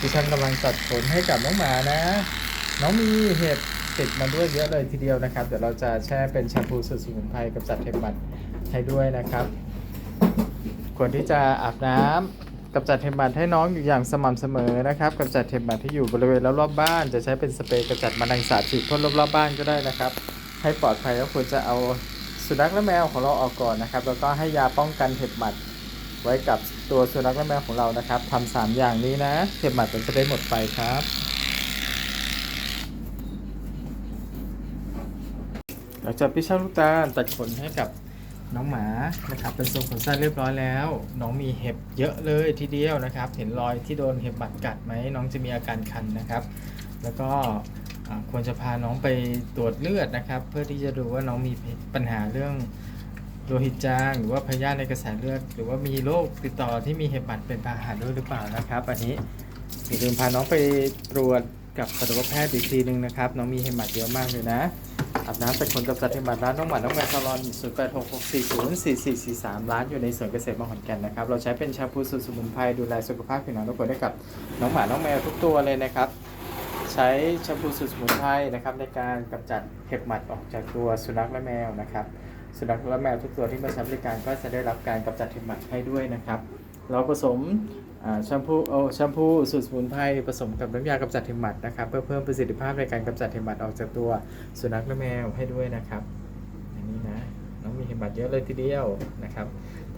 ดิฉันกำลังจัดขนให้กับน้องหมานะ น้องมีเห็บติดมาด้วยเยอะเลยทีเดียวนะครับ เดี๋ยวเราจะแช่เป็นแชมพูสูตรสมุนไพรกับจัดเห็บหมัดให้ด้วยนะครับ ควรที่จะอาบน้ำกับจัดเห็บหมัดให้น้องอยู่อย่างสม่ำเสมอนะครับกับจัดเห็บหมัดที่อยู่บริเวณรอบๆบ้าน จะใช้เป็นสเปรย์กำจัดแมลงสาบฉีดพ่นรอบๆบ้านก็ได้นะครับ ให้ปลอดภัยก็ควรจะเอาสุนัขและแมวของเราออกก่อนนะครับ แล้วก็ให้ยาป้องกันเห็บหมัด ไว้กับตัวสุนัขและแมวของเรานะครับทำสามอย่างนี้นะเห็บหมัดมันจะได้หมดไปครับ หลังจากพี่ช่างลูกตาลตัดขนให้กับน้องหมานะครับเป็นทรงขนสั้นเรียบร้อยแล้ว น้องมีเห็บเยอะเลยทีเดียวนะครับ เห็นรอยที่โดนเห็บหมัดกัดไหมน้องจะมีอาการคันนะครับ แล้วก็ควรจะพาน้องไปตรวจเลือดนะครับ เพื่อที่จะดูว่าน้องมีปัญหาเรื่อง โลหิตจาง หรือว่าพยาธิในกระแสเลือด หรือว่ามีโรคติดต่อที่มีเห็บหมัดเป็นพาหะด้วยหรือเปล่านะครับ อันนี้อย่าลืมพาน้องไปตรวจกับสัตวแพทย์อีกทีหนึ่งนะครับ น้องมีเห็บหมัดเยอะมากเลยนะอาบน้ำแต่คนกับสัตว์เห็บหมัดร้านน้องหมาน้องแมวซาลอน0 8 6 6 4 0 4 4 4 3ร้านอยู่ในสวนเกษตรมหอนแก่นนะครับ เราใช้เป็นแชมพูสูตรสมุนไพรดูแลสุขภาพผิวหนังทุกคนได้กับน้องหมาน้องแมวทุกตัวเลยนะครับใช้แชมพูสูตรสมุนไพรนะครับในการกำจัดเห็บหมัดออกจากตัวสุนัขและแมวนะครับ สุนัขและแมวทุกตัวที่มาใช้บริการก็จะได้รับการกำจัดเห็บหมัดให้ด้วยนะครับ เราผสมแชมพูโอแชมพูสูตรสมุนไพรผสมกับน้ำยากำจัดเห็บหมัดนะครับ เพื่อเพิ่มประสิทธิภาพในการกำจัดเห็บหมัดออกจากตัวสุนัขและแมวให้ด้วยนะครับ อันนี้นะน้องมีเห็บหมัดเยอะเลยทีเดียวนะครับ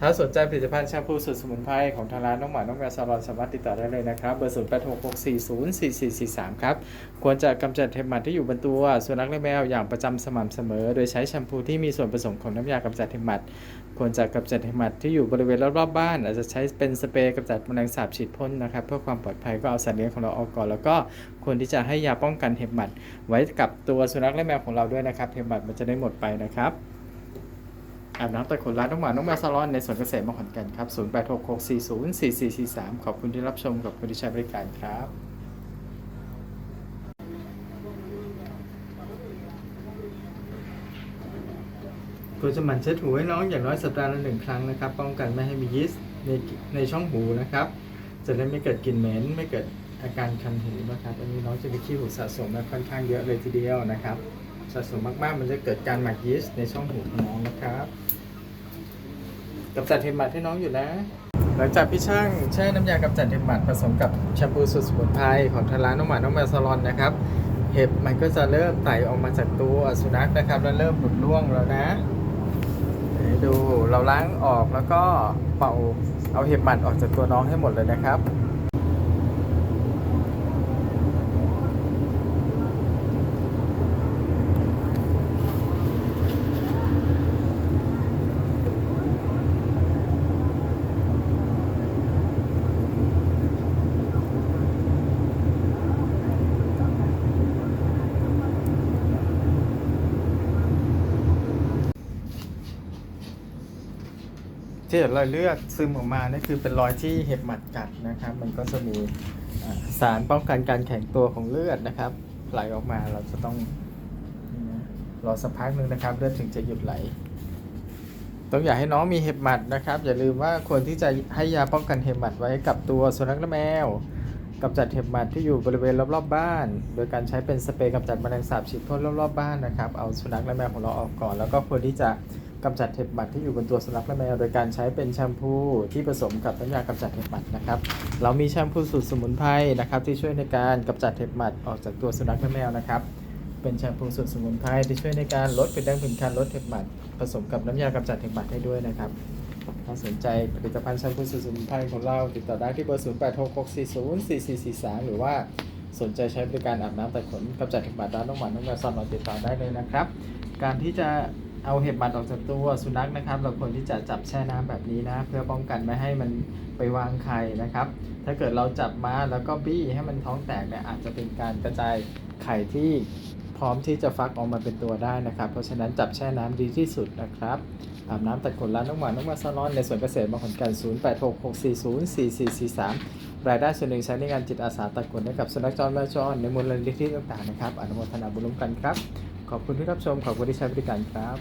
ถ้าสนใจผลิตภัณฑ์แชมพูสูตรสมุนไพรของทางร้านน้องหมา น้องแมวซาลอนสามารถติดต่อได้เลยนะครับเบอร์ 0 8 6 6 4 0 4 4 4 3 ครับ ควรจะกำจัดเห็บหมัดที่อยู่บนตัวสุนัขและแมวอย่างประจำสม่ำเสมอ โดยใช้แชมพูที่มีส่วนผสมของน้ำยากำจัดเห็บหมัด ควรจะกำจัดเห็บหมัดที่อยู่บริเวณรอบๆบ้าน อาจจะใช้เป็นสเปรย์กำจัดแมลงสาบฉีดพ่นนะครับเพื่อความปลอดภัยก็เอาสัตว์เลี้ยงของเราออกก่อนแล้วก็ควรที่จะให้ยาป้องกันเห็บหมัด ไว้กับตัวสุนัขและแมวของเราด้วยนะครับเห็บหมัดมันจะได้หมดไปนะครับ อาบน้ำแต่ขนร้านน้องหมา น้องแมวซาลอนในสวนเกษตรมขอนแก่นครับ 0 8 6 6 4 0 4 4 4 3 ขอบคุณที่รับชมขอบคุณที่ใช้บริการครับควรจะหมั่นเช็ดหูให้น้องอย่างน้อยสัปดาห์ละหนึ่งครั้งนะครับ ป้องกันไม่ให้มียีสต์ในในช่องหูนะครับ จะได้ไม่เกิดกลิ่นเหม็นไม่เกิดอาการคันหูนะครับอันนี้น้องจะมีขี้หูสะสมมาค่อนข้างเยอะเลยทีเดียวนะครับ สะสมมากๆ มันจะเกิดการหมักยีสต์ในช่องหูของน้องนะครับกำจัดเห็บหมัดให้น้องอยู่นะ หลังจากพี่ช่างแช่น้ำยากำจัดเห็บหมัดผสมกับแชมพูสูตรสมุนไพรของทางร้านน้องหมาน้องแมวซาลอนนะครับ เห็บมันก็จะเริ่มไต่ออกมาจากตัวสุนัขนะครับ แล้วเริ่มหลุดร่วงแล้วนะดูเราล้างออกแล้วก็เป่าเอาเห็บหมัดออกจากตัวน้องให้หมดเลยนะครับ ที่เห็นรอยเลือดซึมออกมานี่คือเป็นรอยที่เห็บหมัดกัดนะครับ มันก็จะมีสารป้องกันการแข็งตัวของเลือดนะครับ ไหลออกมาเราจะต้องรอสักพักหนึ่งนะครับเลือดถึงจะหยุดไหล ต้องอยากให้น้องมีเห็บหมัดนะครับ อย่าลืมว่าควรที่จะให้ยาป้องกันเห็บหมัดไว้กับตัวสุนัขและแมวกำจัดเห็บหมัดที่อยู่บริเวณรอบๆบ้าน โดยการใช้เป็นสเปรย์กำจัดแมลงสาบฉีดพ่นรอบๆบ้านนะครับ เอาสุนัขและแมวของเราออกก่อน แล้วก็ควรที่จะ กำจัดเห็บหมัดที่อยู่บนตัวสุนัขและแมวโดยการใช้เป็นแชมพูที่ผสมกับน้ำยากำจัดเห็บหมัดนะครับ เรามีแชมพูสูตรสมุนไพรนะครับ ที่ช่วยในการกำจัดเห็บหมัดออกจากตัวสุนัขและแมวนะครับ เป็นแชมพูสูตรสมุนไพรที่ช่วยในการลดเป็นดังผื่นคันลดเห็บหมัดผสมกับน้ำยากำจัดเห็บหมัดให้ด้วยนะครับ ถ้าสนใจผลิตภัณฑ์แชมพูสูตรสมุนไพรของเราติดต่อได้ที่เบอร์ 0 8 6 6 4 0 4 4 4 3 หรือว่าสนใจใช้บริการอาบน้ำแตัดขนกำจัดเห็บหมัดร้านน้องหมันน้องแมวซอนเราติดต่อได้เลยนะครับ การที่จะ เอาเห็บหมัดออกจากตัวสุนัขนะครับ เราควรที่จะจับแช่น้ำแบบนี้นะ เพื่อป้องกันไม่ให้มันไปวางไข่นะครับ ถ้าเกิดเราจับมาแล้วก็บี้ให้มันท้องแตกเนี่ยอาจจะเป็นการกระจายไข่ที่พร้อมที่จะฟักออกมาเป็นตัวได้นะครับ เพราะฉะนั้นจับแช่น้ำดีที่สุดนะครับอาบน้ำตัดขนร้านน้องหวานน้องมาซาลอนในสวนเกษตรมขอนแก่น0 8 6 6 4 0 4 4 4 3 รายได้ส่วนหนึ่งใช้ในงานจิตอาสาตัดขนให้กับสุนัขจรแมวจรในมูลนิธิต่างๆนะครับอนุโมทนาบุญร่วมกันครับ ขอบคุณที่รับชมขอบคุณที่ใช้บริการครับ